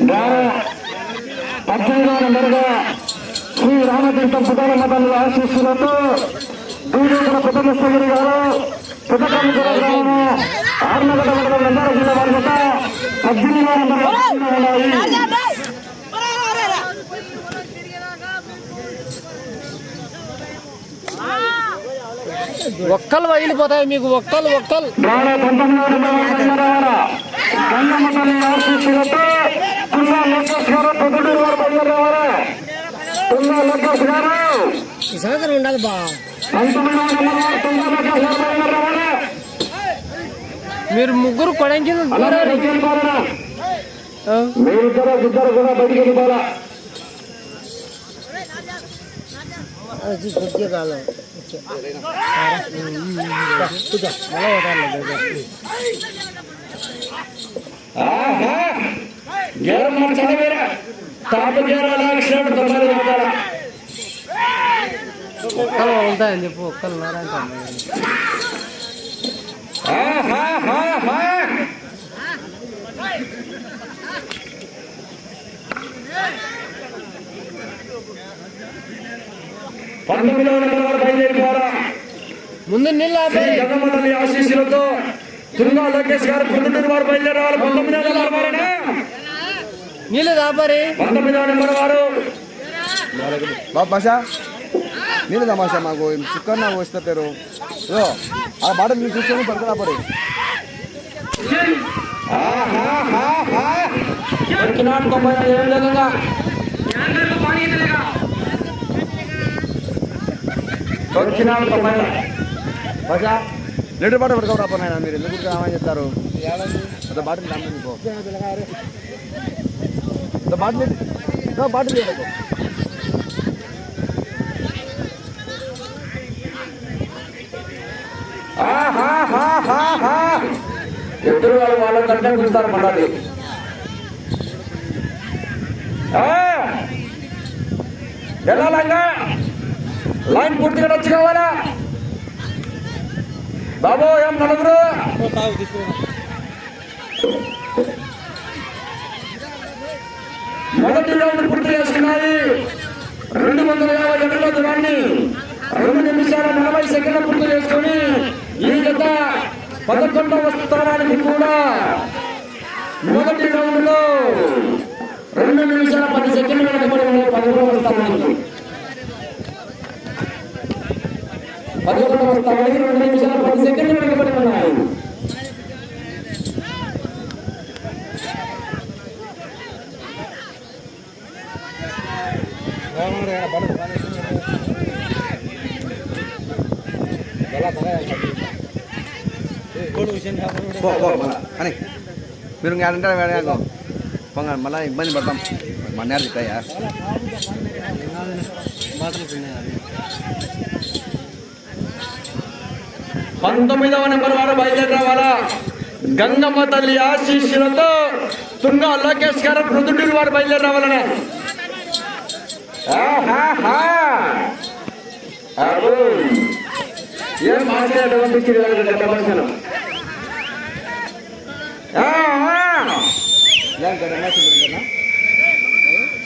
ద్వారా పద్దెనిమిదవ శ్రీ రామతీర్థం పుట్టారమ్మ తల్లి ఆశిస్తున్నట్టు బీజేపీ పుట్టమస్తగిరి గారు పుట్టకమిశ్వర గ్రామము ఆర్నగడ్డ మండలం నందార జిల్లా వారి జత పద్దెనిమిది నెంబర్ ఉన్నాయి ఒక్కలు వదిలిపోతాయి మీకు ఒక్కలు ఒక్కలు ద్వారా పంతొమ్మిదవ నెంబర్ వారి గంగమ్మ తల్లి ఆశీస్సులతో తుల్లా లోకేష్ గారు పొద్దుటూరు వారు బయలుదేరేవారు తుల్లా లోకేష్ గారు ఈ సంవత్సరం ఉండాలి బా పంతొమ్మిదవ నెంబర్ వారు తుల్లా లోకేష్ గారు బయలుదేరేవారు మీరు ముగ్గురు కొడంకి అలాగే విజయం పాలన మీరిద్దరు ఇద్దరు కూడా బయటికి వెళ్ళిపోవాలా కొద్దిగా కాలం ఆహా గేరం చదివేరా తాప గేరాలు ఆడిసినట్టు తొమ్మిది నిమిషాలు. ఒక్కలు ఉంటాయని చెప్పు ఒక్కలు ఉన్నారని ఆహాహాహా. పంతొమ్మిదవ నెంబర్ వారు బయలుదేరిపోవాలా ముందు నీళ్ళు శ్రీ జగమ్మ తల్లి ఆశీస్సులతో తుంగా లోకేష్ గారు పొద్దుటూరు వారు బయలుదేరాలి పంతొమ్మిదవ నెంబర్ వారేనా నీళ్ళు దాపరి బాబా నీళ్ళు తమాషా మాకు చిక్కన్న పోస్తారు ఆ బాట మీరు చూసుకొని పడుకున్నా పడి లీటర్ బాట పడుకోరా మీరు ఎందుకు రామని చెప్తారు? బాటలు బాటిల్ బాటిల్ ఎదురు వాళ్ళు వాళ్ళ కంటే చూస్తారు మళ్ళీ వెళ్ళాలంగా లైన్ పూర్తిగా వచ్చి కావాలా బాబు ఏం నలుగురు మొదటి రౌండ్ పూర్తి చేసుకున్నాయి. రెండు వందల యాభై అడుగుల దూరాన్ని రెండు నిమిషాల నలభై సెకండ్ల పూర్తి చేసుకొని ఈ జత పదకొండవ స్థానానికి కూడా మొదటి రౌండ్లో రెండు నిమిషాల పది సెకండ్ల పదకొండవ స్థానానికి. పదకొండవ స్థానానికి రెండు నిమిషాల పది సెకండ్లు వెనకబడి ఉన్నాయి. పో పో మళ్ళా అని మీరు ఇంకా అంటే వేడాకో పొంగ మళ్ళీ ఇబ్బంది పడతాం మన నేర తిట్టాయా పంతొమ్మిదవ నెంబర్ వారు బయలుదేరి రావాలా గంగమ్మ తల్లి ఆశీస్సులతో తుంగా లోకేష్ గారు మృదుడూరు వారు బయలుదేరి రావాలనే ఆహాహా. అబ్బో. ఏం మాట్లాడ పంపించింది భాషలు గడమాసి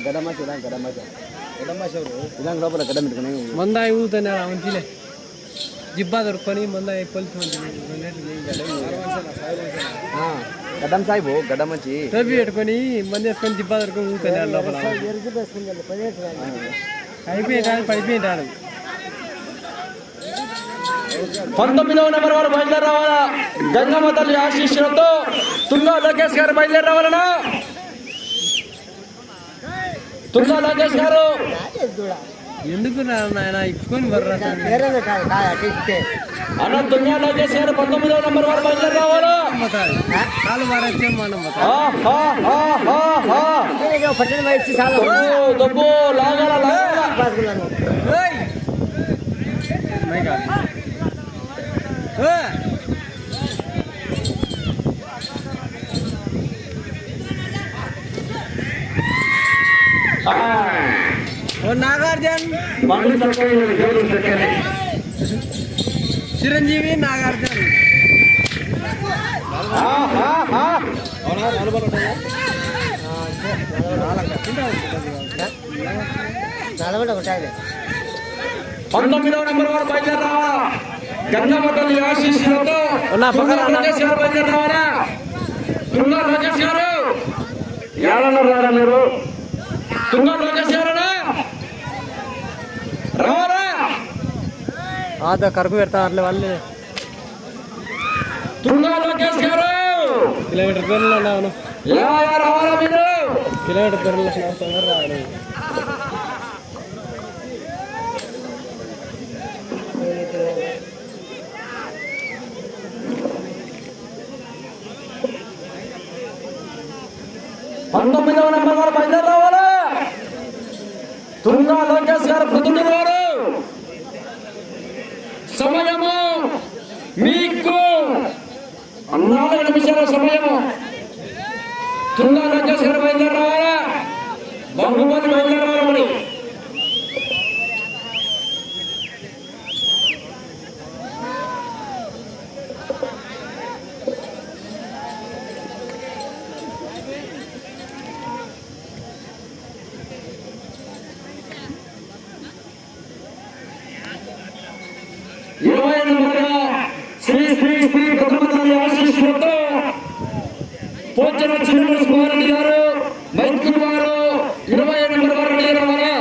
గడమాసి ఇలా గడమాసి గడమాసి ఎవరు? ఇలా లోపల గడ్డ పెట్టుకుని మందాయి ఊగుతానే మంచిలే జిబ్బా దొరుకుని మందాయి పొలిసి గడ్డం సాయిబు గడ్డ మంచి. టోపీ పెట్టుకొని మంది వేసుకొని జిబ్బా దొరుకుని ఊగుతానే లోపల. అయిపోయింటాడు పడిపోయింటాడు పంతొమ్మిదవ నెంబర్ వారు బయలుదేరి రావాలా గంగమ్మ తల్లి ఆశీస్సులతో తుంగా లోకేష్ గారు బయలుదేరి రావాలనా తుంగా లోకేష్ గారు. ఎందుకు అన్న తుంగా లోకేష్ గారు పంతొమ్మిదవ నెంబర్ వారు బయలుదేరి రావాలా లాగాల, లాగాల. నాగార్జున్. చిరంజీవి నాగార్జున్. పంతొమ్మిదవ నెంబర్ వారు బయలుదేరావా గంగమటలి ఆశీస్సులతో ఉన్నా, పక్కన తుంగ. రాజేష్ గారు ఏడన్నారా మీరు? తుంగ రాజేష్ గారునా రావారా ఆదా కరకు పెడతా అట్లే వాళ్ళు. తుంగ లోకేష్ గారు కిలోమీటర్ దూరంలో ఉన్నాను ఏమయ్యా రావాలా మీరు. కిలోమీటర్ దూరంలో రావాలి పంతొమ్మిదవ నెంబర్ వారు రావాలి. తుంగ లోకేష్ గారు ప్రతినిధి వారు. సమయము మీకు నాలుగు నిమిషాల సమయము. తుంగ లోకేష్ గారు బయలుదేరి బయలుదేరావాలా బహుమతి బయలుదేరి ఇరవై నెంబర్గా శ్రీ శ్రీ శ్రీ గతమతల్లి ఆశీస్సులతో పోచన చిన్న కుమారెడ్డి గారు మైత్రి వారు ఇరవై నెంబర్ వారు రావాలా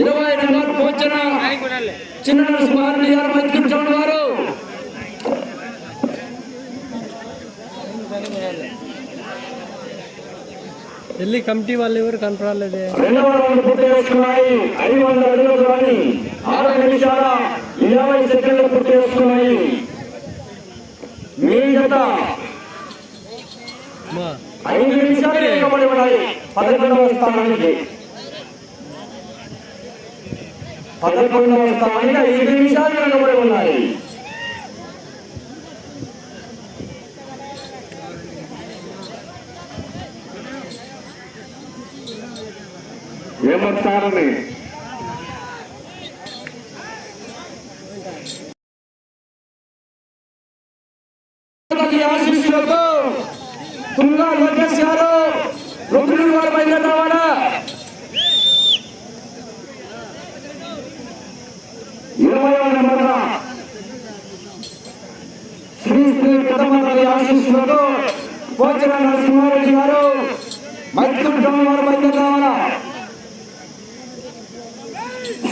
ఇరవై నెంబర్ పోచన చిన్న కుమారెడ్డి గారు మైత్రి చౌడ్ వారు వెళ్ళి కమిటీ వాళ్ళు ఎవరు కనపడలేదే? రౌండ్ పూర్తి చేసుకున్నాయి. ఐదు వందల అడుగుల ఆరు నిమిషాల ఇరవై సెకండ్లు పూర్తి చేసుకున్నాయి. మీ జత ఐదు నిమిషాలు వెనుకబడి ఉన్నాయి. పదకొండవ స్థానానికి. పదకొండవ స్థానానికి ఐదు నిమిషాలు వెనుకబడి ఉన్నాయి. ఏమంటారని ఆశీస్సులతో తుంగా లోకేష్ గారు రుక్మిణి వారు బయలుదేరావాలా ఇరవై నెంబర్ శ్రీ శ్రీ పెద్దమంత్రి ఆశీస్సులతో పోచన నరసింహారెడ్డి గారు మైత్రి వారు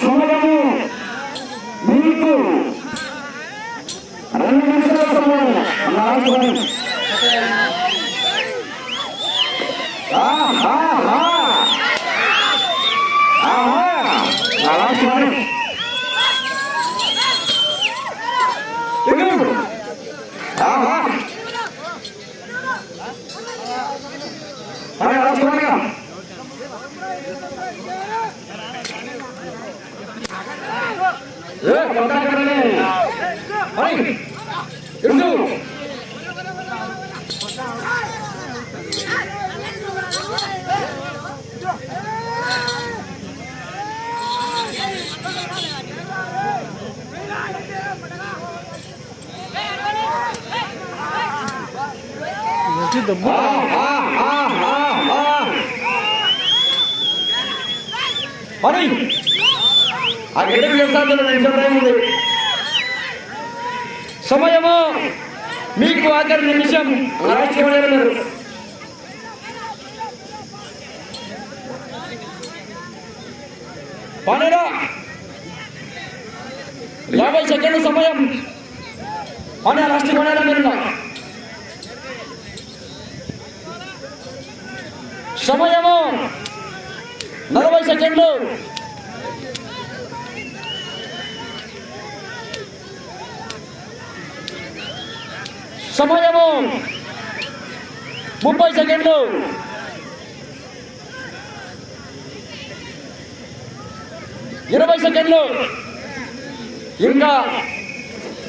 సమయము మీకు రెండు నిమిషాల సమయం ఆహా, ఆహా. ఆహా. కొట్టాకనే. అరే, ఇటు. మరి ఆ గడ్డకు వ్యవసాయంలో నిమిషం టైం ఉంది సమయము మీకు ఆఖరి నిమిషం. రాజకీయ పన్నెండు. యాభై సెకండ్ల సమయం. అనే రాష్ట్రీయ మీరు సమయము నలభై సెకండ్లు. సమయము! ముప్పై సెకండ్లు! ఇరవై సెకండ్లు! ఇంకా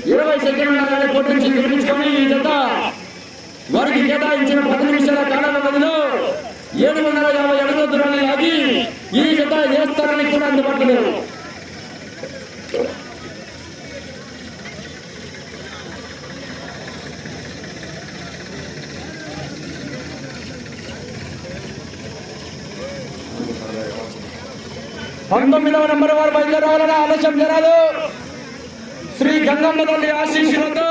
ఇరవై సెకండ్ల పోటీ నుంచి గెలిపించుకొని ఈ జత! వారికి కేటాయించిన పది నిమిషాల కాల వ్యవధిలో ఏడు వందల యాభై అడుగుల దూరాన్ని ఆగి ఈ జత ఏ స్థానానికి కూడా అందుబాటులో పంతొమ్మిదవ నెంబర్ వారు బయలుదేరాలని ఆలస్యం జరాలు శ్రీ గంగమ్మ తల్లి ఆశీస్సులతో